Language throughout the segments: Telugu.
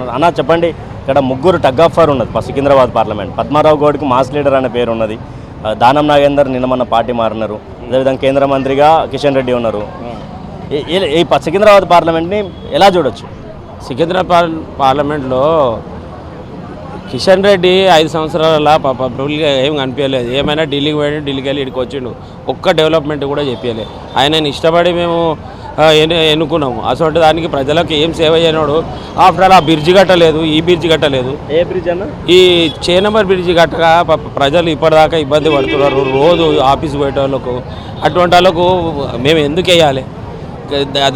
అన్నా చెప్పండి. ఇక్కడ ముగ్గురు టగ్ ఆఫ్ ఉన్నది. సికింద్రాబాద్ పార్లమెంట్. పద్మారావు గౌడ్కి మాస్ లీడర్ అనే పేరు ఉన్నది. దానం నాగేందర్ నిన్న మన పార్టీ మారినారు. అదేవిధంగా కేంద్ర మంత్రిగా కిషన్ రెడ్డి ఉన్నారు. ఈ- సికింద్రాబాద్ పార్లమెంట్ని ఎలా చూడొచ్చు? సికింద్రాబాద్ పార్లమెంట్లో కిషన్ రెడ్డి ఐదు సంవత్సరాల పబ్లిక్గా ఏం కనిపించలేదు. ఏమైనా ఢిల్లీకి పోయి ఢిల్లీకి వెళ్ళి ఇక్కడికి వచ్చిండు. ఒక్క డెవలప్మెంట్ కూడా చెప్పలేదు. ఆయనని ఇష్టపడి మేము ఎన్నుకున్నాము. అసలు దానికి ప్రజలకు ఏం సేవ చేయనోడు? ఆఫ్టర్ ఆల్ ఆ బ్రిడ్జి కట్టలేదు ఈ బ్రిడ్జి కట్టలేదు. ఏ బ్రిడ్జ్ అన్న? ఈ చేనమర్ బ్రిడ్జి కట్టగా ప్రజలు ఇప్పటిదాకా ఇబ్బంది పడుతున్నారు. రోజు ఆఫీస్ పోయే వాళ్ళకు అటువంటి వాళ్ళకు మేము ఎందుకు వేయాలి?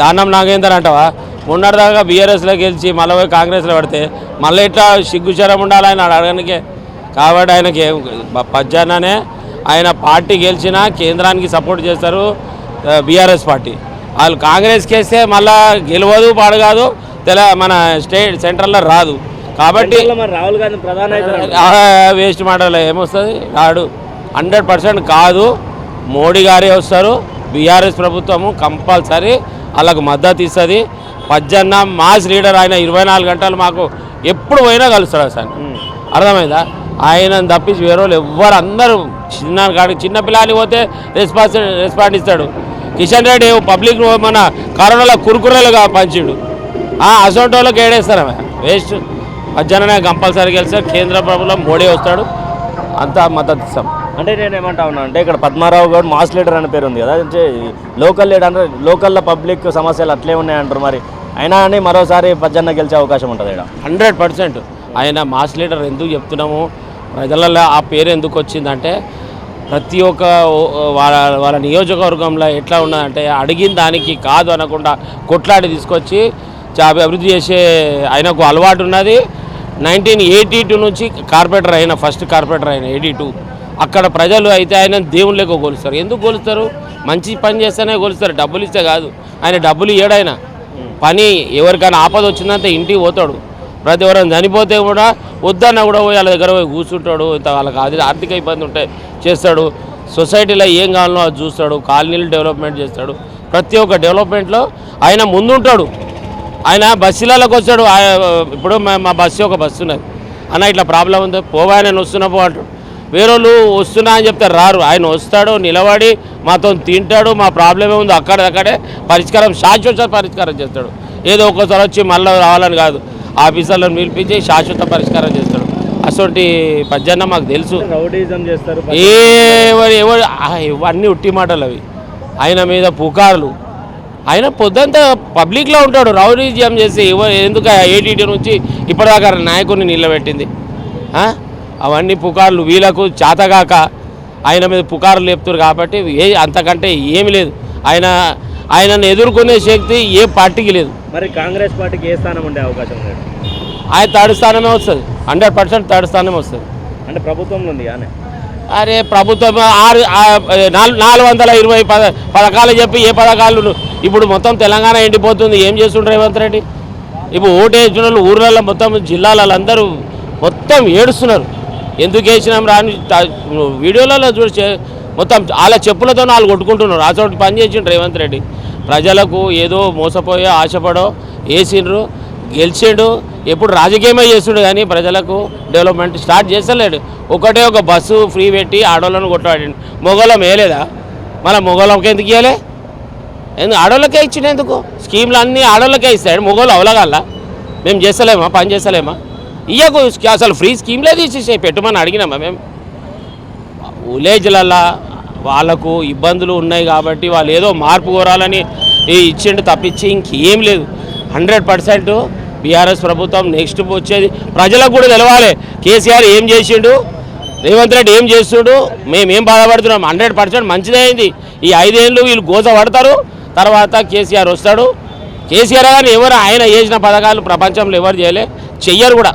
దానం నాగేందర్ అంటావా? మొన్నటిదాకా బీఆర్ఎస్లో గెలిచి మళ్ళీ పోయి కాంగ్రెస్లో పడితే మళ్ళీ ఇట్లా సిగ్గుచరం ఉండాలి ఆయన అడగడానికే కాబట్టి ఆయనకి పజ్జాననే ఆయన పార్టీ గెలిచినా కేంద్రానికి సపోర్ట్ చేస్తారు బీఆర్ఎస్ పార్టీ. వాళ్ళు కాంగ్రెస్కి వేస్తే మళ్ళా గెలవదు పాడు కాదు తెల మన స్టేట్ సెంట్రల్లో రాదు. కాబట్టి రాహుల్ గాంధీ ప్రధాన వేస్ట్ మాటలు ఏమొస్తుంది? రాడు. హండ్రెడ్ పర్సెంట్ కాదు. మోడీ గారే వస్తారు. బీఆర్ఎస్ ప్రభుత్వము కంపల్సరీ వాళ్ళకు మద్దతు ఇస్తుంది. పజ్జన్న మాస్ లీడర్ ఆయన ఇరవై నాలుగు గంటలు మాకు ఎప్పుడు పోయినా కలుస్తాడు అసలు అర్థమైందా? ఆయన తప్పించి వేరే వాళ్ళు ఎవ్వరు అందరూ చిన్న కాడికి చిన్న పిల్లని పోతే రెస్పాన్స్ రెస్పాండ్ ఇస్తాడు. కిషన్ రెడ్డి పబ్లిక్ మన కరోనాలో కురుకురలుగా పంచిండు. అసొంటి వాళ్ళకి ఏడేస్తారు వేస్ట్. మధ్యాహ్నమే కంపల్సరీ గెలిస్తే కేంద్ర ప్రభుత్వం మోడీ వస్తాడు. అంతా మద్దతు ఇస్తాం అంటే నేను ఏమంటా ఉన్నా అంటే ఇక్కడ పద్మారావు గౌడ్ మాస్ లీడర్ అనే పేరు ఉంది కదా. అంటే లోకల్ లీడర్ అంటే లోకల్లో పబ్లిక్ సమస్యలు అట్లే ఉన్నాయంటారు మరి. అయినా అని మరోసారి పజ్జన్న గెలిచే అవకాశం ఉంటుంది ఇక్కడ. Hundred percent. ఆయన మాస్ లీడర్ ఎందుకు చెప్తున్నాము? ప్రజలలో ఆ పేరు ఎందుకు వచ్చిందంటే ప్రతి ఒక్క వాళ్ళ వాళ్ళ నియోజకవర్గంలో ఎట్లా ఉన్నదంటే అడిగిన దానికి కాదు అనకుండా కొట్లాడి తీసుకొచ్చి అభివృద్ధి చేసే ఆయనకు అలవాటు ఉన్నది. నైన్టీన్ ఎయిటీ టూ నుంచి కార్పొరేటర్ అయిన ఫస్ట్ కార్పొరేటర్ అయిన ఎయిటీ టూ. అక్కడ ప్రజలు అయితే ఆయన దేవుళ్ళకు కొలుస్తారు ఎందుకు కొలుస్తారు మంచి పని చేస్తేనే కొలుస్తారు డబ్బులు ఇస్తే కాదు. ఆయన డబ్బులు ఇయ్యడాయన పని ఎవరికైనా ఆపద వచ్చిందంటే ఇంటికి పోతాడు. ప్రతి ఎవరైనా చనిపోతే కూడా వద్దన్నా కూడా పోయి వాళ్ళ దగ్గర పోయి కూర్చుంటాడు ఇంత వాళ్ళకి అది ఆర్థిక ఇబ్బంది ఉంటే చేస్తాడు. సొసైటీలో ఏం కావాలో అది చూస్తాడు కాలనీలు డెవలప్మెంట్ చేస్తాడు. ప్రతి ఒక్క డెవలప్మెంట్లో ఆయన ముందుంటాడు. ఆయన బస్సులలోకి వచ్చాడు. ఇప్పుడు మా- మా బస్సు ఒక బస్సు ఉన్నది. అన్న ఇట్లా ప్రాబ్లం ఉంది. పోవా నేను వస్తున్నా పో అంటాడు. వేరే వాళ్ళు వస్తున్నా అని చెప్తే రారు. ఆయన వస్తాడు నిలబడి మాతో తింటాడు. మా ప్రాబ్లం ఏముందో అక్కడక్కడే పరిష్కారం శాశ్వత పరిష్కారం చేస్తాడు. ఏదో ఒక్కసారి వచ్చి మళ్ళీ రావాలని కాదు. ఆఫీసర్లను పిలిపించి శాశ్వత పరిష్కారం చేస్తాడు. అసలు పద్యన్న మాకు తెలుసు. రౌడీజం చేస్తారు ఎవరు ఎవరు ఇవన్నీ ఉట్టి మాటలు అవి. ఆయన మీద పుకార్లు. ఆయన పొద్దంతా పబ్లిక్లో ఉంటాడు రౌడీజం చేసి ఎవరు ఎందుకు ఏటీటీ నుంచి ఇప్పటిదాకా నాయకుడిని నిలబెట్టింది? అవన్నీ పుకార్లు వీళ్ళకు చేతగాక ఆయన మీద పుకార్లు లేపుతారు కాబట్టి ఏ అంతకంటే ఏమి లేదు. ఆయన ఆయనను ఎదుర్కొనే శక్తి ఏ పార్టీకి లేదు. మరి కాంగ్రెస్ పార్టీకి ఏ స్థానం ఉండే అవకాశం లేదు. ఆయన థర్డ్ స్థానమే వస్తుంది. హండ్రెడ్ పర్సెంట్ థర్డ్ స్థానమే వస్తుంది. అంటే ప్రభుత్వంలో ఉంది కానీ అరే ప్రభుత్వం ఆరు ఆ, నాలుగు వందల ఇరవై పద పథకాలు చెప్పి ఏ పథకాలు ఇప్పుడు మొత్తం తెలంగాణ ఎండిపోతుంది. ఏం చేస్తుండ్రు రేవంత్ రెడ్డి? ఇప్పుడు ఓటు వేసిన వాళ్ళు ఊర్లలో మొత్తం జిల్లాలలో అందరూ మొత్తం ఏడుస్తున్నారు. ఎందుకు వేసినాం రాని వీడియోలలో చూసి మొత్తం వాళ్ళ చెప్పులతో వాళ్ళు కొట్టుకుంటున్నారు. అసలు పని చేసిండు రేవంత్ రెడ్డి. ప్రజలకు ఏదో మోసపోయో ఆశపడో వేసిండ్రు గెలిచాడు ఎప్పుడు రాజకీయమే చేస్తుడు కానీ ప్రజలకు డెవలప్మెంట్ స్టార్ట్ చేస్తలేడు. ఒకటే ఒక బస్సు ఫ్రీ పెట్టి ఆడోళ్ళను కొట్టాడండి మొగోళ్ళం వేయలేదా? మళ్ళీ మొగోళ్ళకి ఎందుకు ఇవ్వలే ఎందుకు ఆడోళ్ళకే ఇచ్చిండు ఎందుకు? స్కీమ్లు అన్నీ ఆడోళ్ళకే ఇస్తాడు. మొగోళ్ళు అవలగాల మేము చేస్తలేమా? పని చేస్తలేమా? ఇయ్యకు అసలు ఫ్రీ స్కీమ్లే తీసేసాయి. పెట్టమని అడిగినామా మేము విలేజ్లల్లో వాళ్ళకు ఇబ్బందులు ఉన్నాయి కాబట్టి వాళ్ళు ఏదో మార్పు కోరాలని ఈ ఇచ్చిండు తప్పించి ఇంకేం లేదు. హండ్రెడ్ పర్సెంట్ బీఆర్ఎస్ ప్రభుత్వం నెక్స్ట్ వచ్చేది. ప్రజలకు కూడా తెలవాలి. కేసీఆర్ ఏం చేసిండు? రేవంత్ రెడ్డి ఏం చేస్తుడు? మేమేం బాధపడుతున్నాం? హండ్రెడ్ పర్సెంట్ మంచిదే అయింది. ఈ ఐదేళ్ళు వీళ్ళు గోజ పడతారు తర్వాత కేసీఆర్ వస్తాడు. కేసీఆర్ కానీ ఎవరు ఆయన చేసిన పథకాలు ప్రపంచంలో ఎవరు చేయలే. చెయ్యరు కూడా.